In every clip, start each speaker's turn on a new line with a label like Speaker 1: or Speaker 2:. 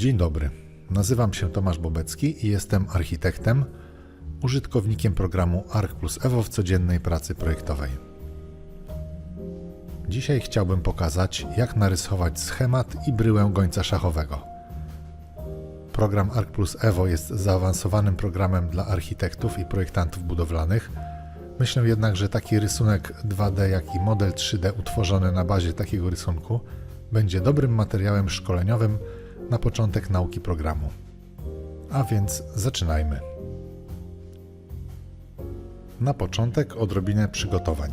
Speaker 1: Dzień dobry. Nazywam się Tomasz Bobecki i jestem architektem, użytkownikiem programu Arch plus Evo w codziennej pracy projektowej. Dzisiaj chciałbym pokazać, jak narysować schemat i bryłę gońca szachowego. Program Arch plus Evo jest zaawansowanym programem dla architektów i projektantów budowlanych. Myślę jednak, że taki rysunek 2D, jak i model 3D utworzony na bazie takiego rysunku będzie dobrym materiałem szkoleniowym na początek nauki programu. A więc zaczynajmy. Na początek odrobinę przygotowań.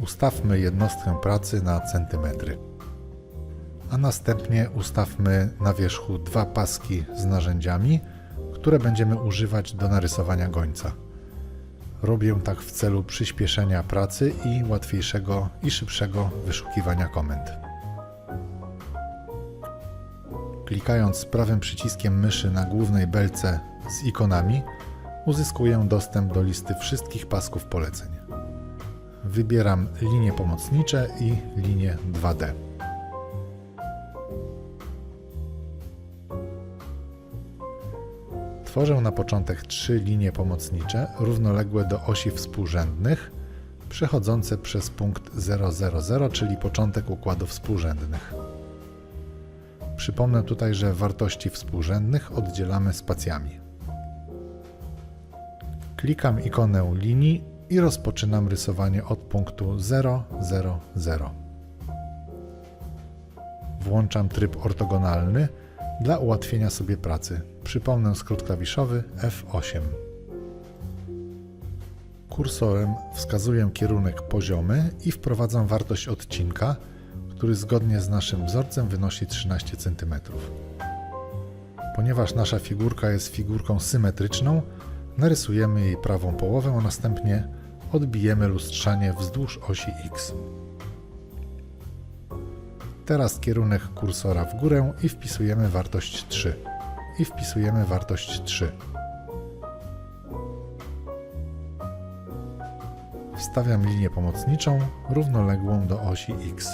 Speaker 1: Ustawmy jednostkę pracy na centymetry. A następnie ustawmy na wierzchu dwa paski z narzędziami, które będziemy używać do narysowania gońca. Robię tak w celu przyspieszenia pracy i łatwiejszego i szybszego wyszukiwania komend. Klikając prawym przyciskiem myszy na głównej belce z ikonami, uzyskuję dostęp do listy wszystkich pasków poleceń. Wybieram linie pomocnicze i linie 2D. Tworzę na początek trzy linie pomocnicze równoległe do osi współrzędnych, przechodzące przez punkt 000, czyli początek układów współrzędnych. Przypomnę tutaj, że wartości współrzędnych oddzielamy spacjami. Klikam ikonę linii i rozpoczynam rysowanie od punktu 000. Włączam tryb ortogonalny dla ułatwienia sobie pracy. Przypomnę skrót klawiszowy F8. Kursorem wskazuję kierunek poziomy i wprowadzam wartość odcinka, który zgodnie z naszym wzorcem wynosi 13 cm. Ponieważ nasza figurka jest figurką symetryczną, narysujemy jej prawą połowę, a następnie odbijemy lustrzanie wzdłuż osi X. Teraz kierunek kursora w górę i wpisujemy wartość 3. I wpisujemy wartość 3. Wstawiam linię pomocniczą równoległą do osi X.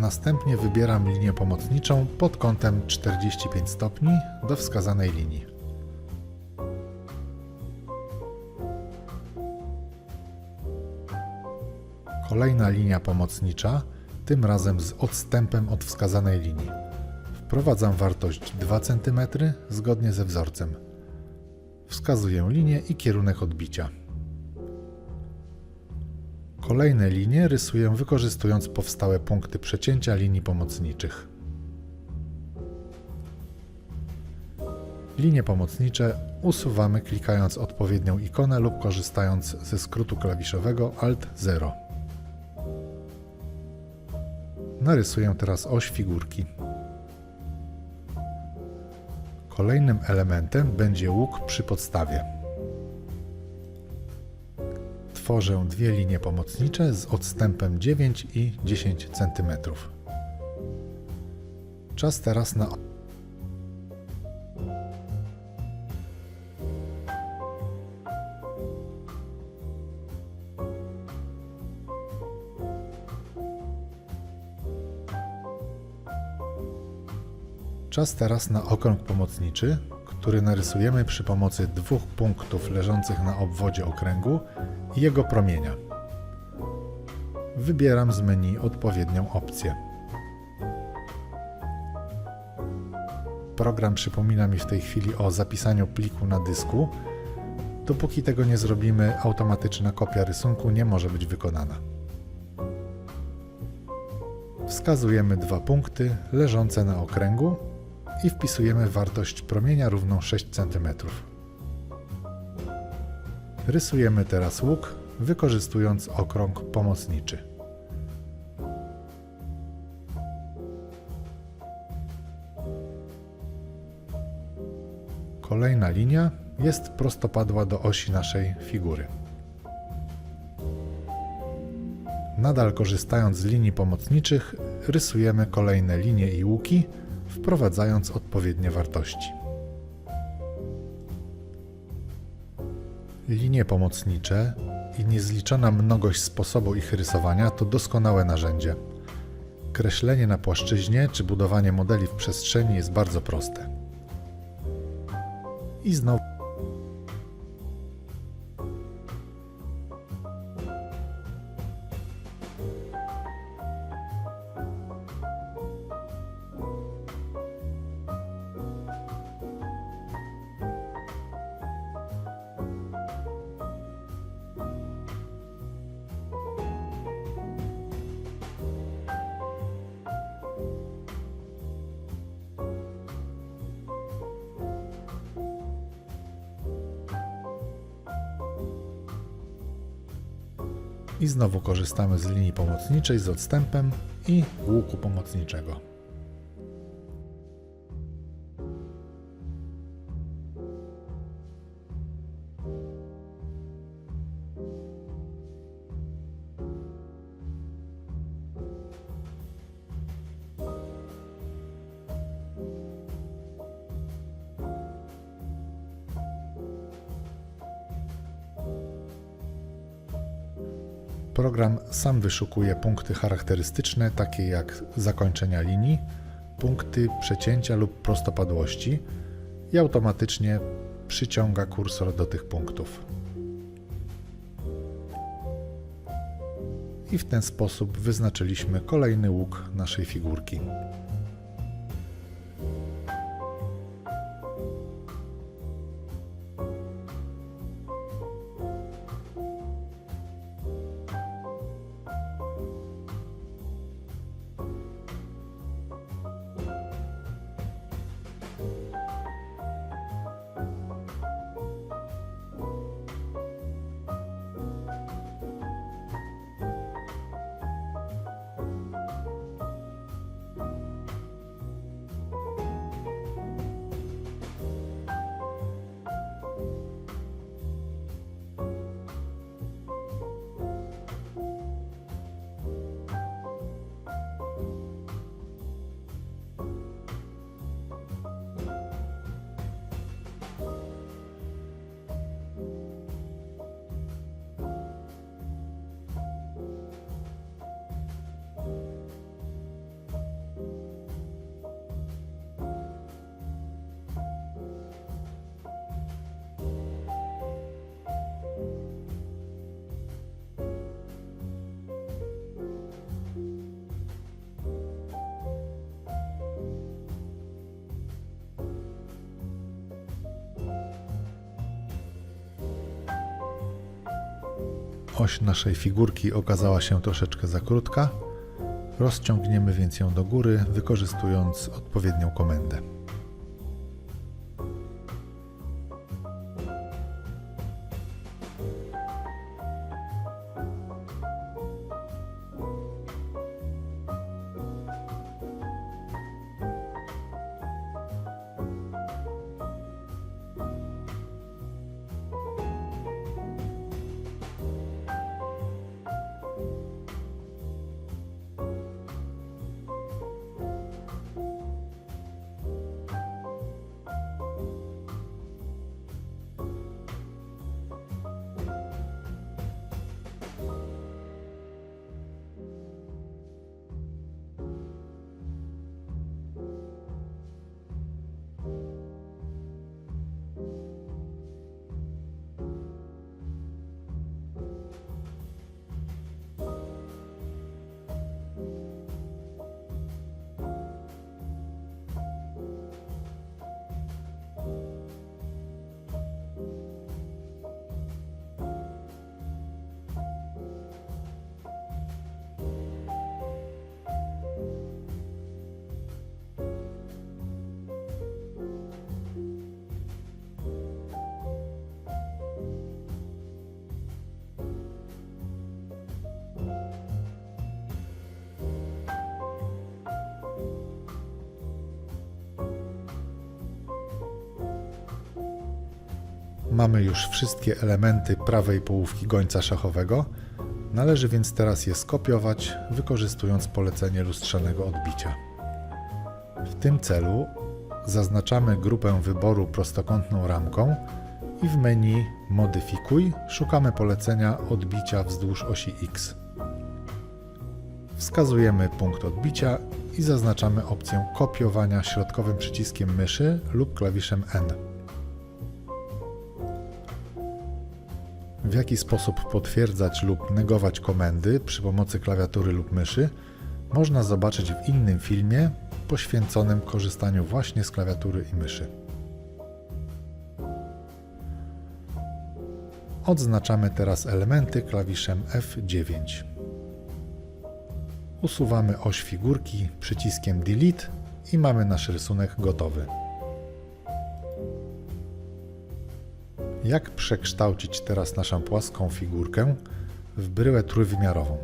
Speaker 1: Następnie wybieram linię pomocniczą pod kątem 45 stopni do wskazanej linii. Kolejna linia pomocnicza, tym razem z odstępem od wskazanej linii. Wprowadzam wartość 2 cm zgodnie ze wzorcem. Wskazuję linię i kierunek odbicia. Kolejne linie rysuję wykorzystując powstałe punkty przecięcia linii pomocniczych. Linie pomocnicze usuwamy klikając odpowiednią ikonę lub korzystając ze skrótu klawiszowego Alt 0. Narysuję teraz oś figurki. Kolejnym elementem będzie łuk przy podstawie. Tworzę dwie linie pomocnicze z odstępem 9 i 10 cm. Czas teraz na Czas teraz na okrąg pomocniczy, który narysujemy przy pomocy dwóch punktów leżących na obwodzie okręgu i jego promienia. Wybieram z menu odpowiednią opcję. Program przypomina mi w tej chwili o zapisaniu pliku na dysku. Dopóki tego nie zrobimy, automatyczna kopia rysunku nie może być wykonana. Wskazujemy dwa punkty leżące na okręgu i wpisujemy wartość promienia równą 6 cm. Rysujemy teraz łuk, wykorzystując okrąg pomocniczy. Kolejna linia jest prostopadła do osi naszej figury. Nadal korzystając z linii pomocniczych, rysujemy kolejne linie i łuki, wprowadzając odpowiednie wartości. Linie pomocnicze i niezliczona mnogość sposobu ich rysowania to doskonałe narzędzie. Kreślenie na płaszczyźnie czy budowanie modeli w przestrzeni jest bardzo proste. I znowu I znowu korzystamy z linii pomocniczej z odstępem i łuku pomocniczego. Program sam wyszukuje punkty charakterystyczne, takie jak zakończenia linii, punkty przecięcia lub prostopadłości i automatycznie przyciąga kursor do tych punktów. I w ten sposób wyznaczyliśmy kolejny łuk naszej figurki. Oś naszej figurki okazała się troszeczkę za krótka. Rozciągniemy więc ją do góry, wykorzystując odpowiednią komendę. Mamy już wszystkie elementy prawej połówki gońca szachowego. Należy więc teraz je skopiować, wykorzystując polecenie lustrzanego odbicia. W tym celu zaznaczamy grupę wyboru prostokątną ramką i w menu Modyfikuj szukamy polecenia odbicia wzdłuż osi X. Wskazujemy punkt odbicia i zaznaczamy opcję kopiowania środkowym przyciskiem myszy lub klawiszem N. W jaki sposób potwierdzać lub negować komendy przy pomocy klawiatury lub myszy można zobaczyć w innym filmie poświęconym korzystaniu właśnie z klawiatury i myszy. Odznaczamy teraz elementy klawiszem F9. Usuwamy oś figurki przyciskiem Delete i mamy nasz rysunek gotowy. Jak przekształcić teraz naszą płaską figurkę w bryłę trójwymiarową?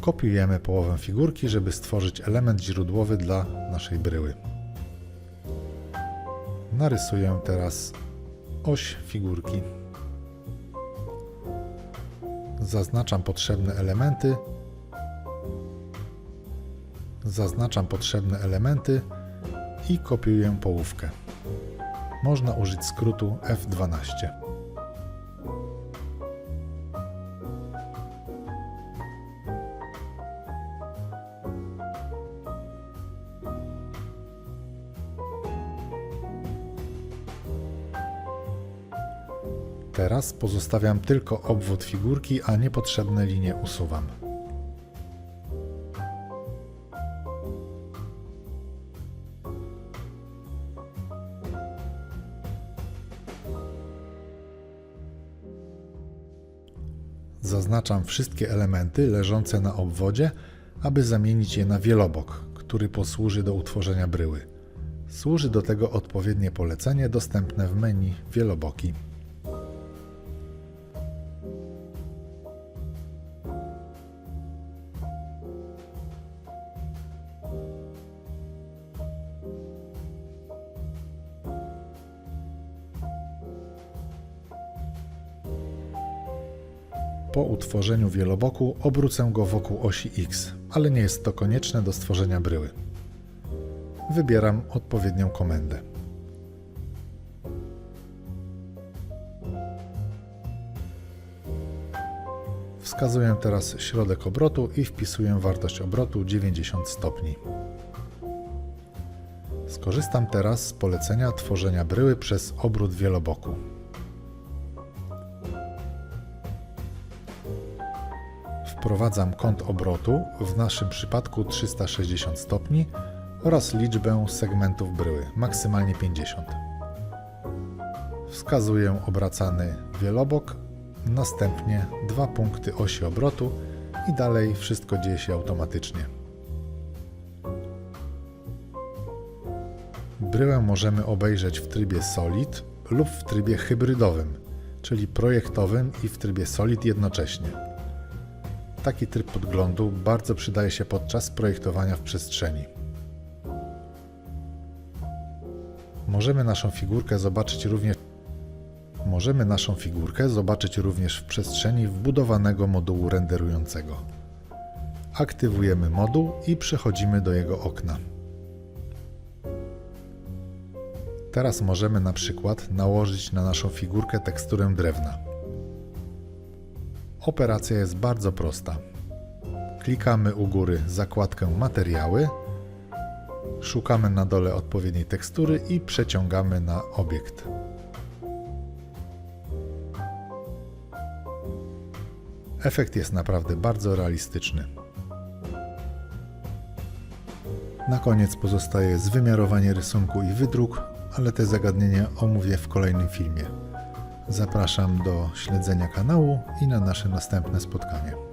Speaker 1: Kopiujemy połowę figurki, żeby stworzyć element źródłowy dla naszej bryły. Narysuję teraz oś figurki. Zaznaczam potrzebne elementy. Zaznaczam potrzebne elementy i kopiuję połówkę. Można użyć skrótu F12. Teraz pozostawiam tylko obwód figurki, a niepotrzebne linie usuwam. Zaznaczam wszystkie elementy leżące na obwodzie, aby zamienić je na wielobok, który posłuży do utworzenia bryły. Służy do tego odpowiednie polecenie dostępne w menu Wieloboki. Po utworzeniu wieloboku obrócę go wokół osi X, ale nie jest to konieczne do stworzenia bryły. Wybieram odpowiednią komendę. Wskazuję teraz środek obrotu i wpisuję wartość obrotu 90 stopni. Skorzystam teraz z polecenia tworzenia bryły przez obrót wieloboku. Wprowadzam kąt obrotu, w naszym przypadku 360 stopni oraz liczbę segmentów bryły, maksymalnie 50. Wskazuję obracany wielobok, następnie dwa punkty osi obrotu i dalej wszystko dzieje się automatycznie. Bryłę możemy obejrzeć w trybie Solid lub w trybie hybrydowym, czyli projektowym i w trybie Solid jednocześnie. Taki tryb podglądu bardzo przydaje się podczas projektowania w przestrzeni. Możemy naszą figurkę zobaczyć również Możemy naszą figurkę zobaczyć również w przestrzeni wbudowanego modułu renderującego. Aktywujemy moduł i przechodzimy do jego okna. Teraz możemy na przykład nałożyć na naszą figurkę teksturę drewna. Operacja jest bardzo prosta. Klikamy u góry zakładkę Materiały, szukamy na dole odpowiedniej tekstury i przeciągamy na obiekt. Efekt jest naprawdę bardzo realistyczny. Na koniec pozostaje zwymiarowanie rysunku i wydruk, ale te zagadnienia omówię w kolejnym filmie. Zapraszam do śledzenia kanału i na nasze następne spotkanie.